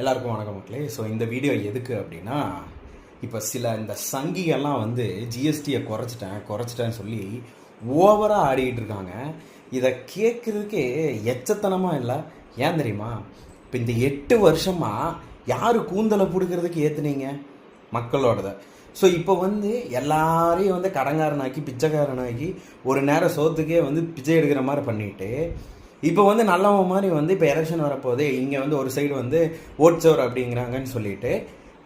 எல்லாருக்கும் வணக்கம் மக்களே. ஸோ இந்த வீடியோ எதுக்கு அப்படின்னா இப்போ சில இந்த சங்கிகள்லாம் வந்து ஜிஎஸ்டியை குறைச்சிட்டேன் குறைச்சிட்டேன்னு சொல்லி ஓவராக ஆடிக்கிட்டு இருக்காங்க. இதை கேட்குறதுக்கே எச்சத்தனமாக இல்லை. ஏன் தெரியுமா? இப்போ இந்த எட்டு வருஷமாக யார் கூந்தலை பிடுக்கிறதுக்கு ஏற்றுனீங்க மக்களோடத. ஸோ இப்போ வந்து எல்லாரையும் வந்து கடங்காரனாக்கி பிச்சைக்காரனாக்கி ஒரு நேரம் சோத்துக்கே வந்து பிச்சை எடுக்கிற மாதிரி பண்ணிட்டு இப்போ வந்து நல்லவன் மாதிரி வந்து இப்போ எலெக்ஷன் வரப்போகுது. இங்கே வந்து ஒரு சைடு வந்து ஓட்சோர் அப்படிங்கிறாங்கன்னு சொல்லிட்டு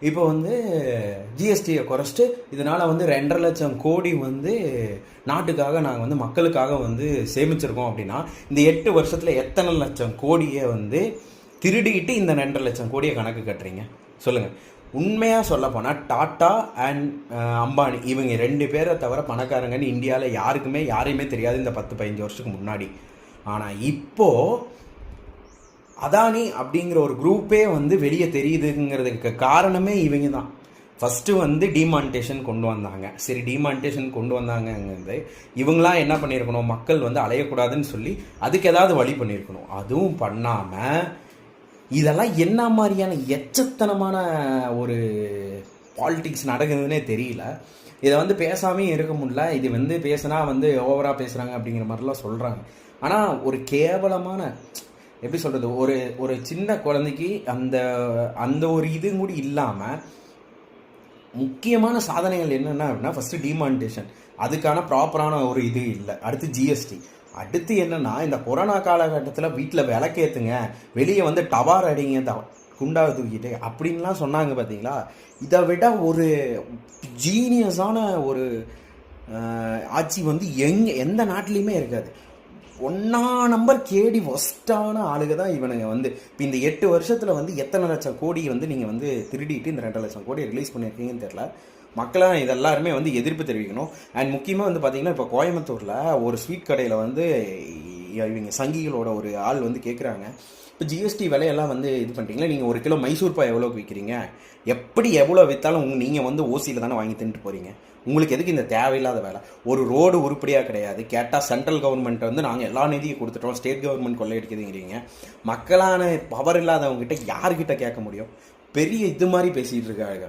இப்போ வந்து ஜிஎஸ்டியை குறைச்சிட்டு இதனால் வந்து ரெண்டரை லட்சம் கோடி வந்து நாட்டுக்காக நாங்கள் வந்து மக்களுக்காக வந்து சேமிச்சிருக்கோம் அப்படின்னா இந்த எட்டு வருஷத்தில் எத்தனை லட்சம் கோடியை வந்து திருடிக்கிட்டு இந்த ரெண்டரை லட்சம் கோடியை கணக்கு கட்டுறீங்க? சொல்லுங்கள் உண்மையாக சொல்ல போனால் டாட்டா அண்ட் அம்பானி இவங்க ரெண்டு பேரை தவிர பணக்காரங்கன்னு இந்தியாவில் யாருக்குமே யாரையுமே தெரியாது இந்த பத்து பதினஞ்சு வருஷத்துக்கு முன்னாடி. ஆனால் இப்போது அதானி அப்படிங்கிற ஒரு குரூப்பே வந்து வெளியே தெரியுதுங்கிறதுக்கு காரணமே இவங்க தான் ஃபஸ்ட்டு வந்து டிமானிட்டேஷன் கொண்டு வந்தாங்க. சரி டிமானிட்டேஷன் கொண்டு வந்தாங்கங்கிறது இவங்களாம் என்ன பண்ணியிருக்கணும்? மக்கள் வந்து அலையக்கூடாதுன்னு சொல்லி அதுக்கு ஏதாவது வழி பண்ணியிருக்கணும். அதுவும் பண்ணாமல் இதெல்லாம் என்ன மாதிரியான எச்சத்தனமான ஒரு பாலிட்டிக்ஸ் நடக்குதுன்னே தெரியல. இதை வந்து பேசாமே இருக்க முடியல. இது வந்து பேசினா வந்து ஓவராக பேசுகிறாங்க அப்படிங்கிற மாதிரிலாம் சொல்கிறாங்க ஆனால் ஒரு கேவலமான எப்படி சொல்கிறது ஒரு ஒரு சின்ன குழந்தைக்கு அந்த அந்த ஒரு இது கூட இல்லாமல் முக்கியமான சாதனைகள் என்னென்ன அப்படின்னா ஃபஸ்ட்டு டிமானிட்டேஷன் அதுக்கான ப்ராப்பரான ஒரு இது இல்லை. அடுத்து ஜிஎஸ்டி அடுத்து என்னன்னா இந்த கொரோனா காலகட்டத்தில் வீட்டில் விளக்கேற்றுங்க வெளியே வந்து டவார் அடிங்க த குண்டாவை தூக்கிட்டு அப்படின்லாம் சொன்னாங்க பார்த்தீங்களா இதை விட ஒரு ஜீனியஸான ஒரு ஆட்சி வந்து எங்க எந்த நாட்டிலையுமே இருக்காது. ஒன்றா நம்பர் கேடி ஒஸ்டான ஆளுக தான் இவனுங்க வந்து. இப்போ இந்த எட்டு வருஷத்தில் வந்து எத்தனை லட்சம் கோடி வந்து நீங்கள் வந்து திருடிட்டு இந்த ரெண்டு லட்சம் கோடி ரிலீஸ் பண்ணியிருக்கீங்கன்னு தெரில மக்களாக இதெல்லாருமே வந்து எதிர்ப்பு தெரிவிக்கணும். அண்ட் முக்கியமாக வந்து பார்த்தீங்கன்னா இப்போ கோயம்புத்தூரில் ஒரு ஸ்வீட் கடையில் வந்து இவங்க சங்கிகளோட ஒரு ஆள் வந்து கேட்குறாங்க இப்போ ஜிஎஸ்டி விலையெல்லாம் வந்து இது பண்ணுறீங்களா நீங்கள் ஒரு கிலோ மைசூர் பாய் எவ்வளோக்கு விற்கிறீங்க எப்படி எவ்வளோ விற்றாலும் உங்க நீங்கள் வந்து ஓசியில் தானே வாங்கி தின்ட்டு போகிறீங்க உங்களுக்கு எதுக்கு இந்த தேவையில்லாத வேலை? ஒரு ரோடு உருப்படியாக கிடையாது. கேட்டால் சென்ட்ரல் கவர்மெண்ட் வந்து நாங்கள் எல்லா நிதியும் கொடுத்துட்டோம். ஸ்டேட் கவர்மெண்ட் கொள்ளையடிக்குதுங்கிறீங்க. மக்களான பவர் இல்லாதவங்ககிட்ட யார்கிட்ட கேட்க முடியும்? பெரிய இது மாதிரி பேசிகிட்டு இருக்காங்க.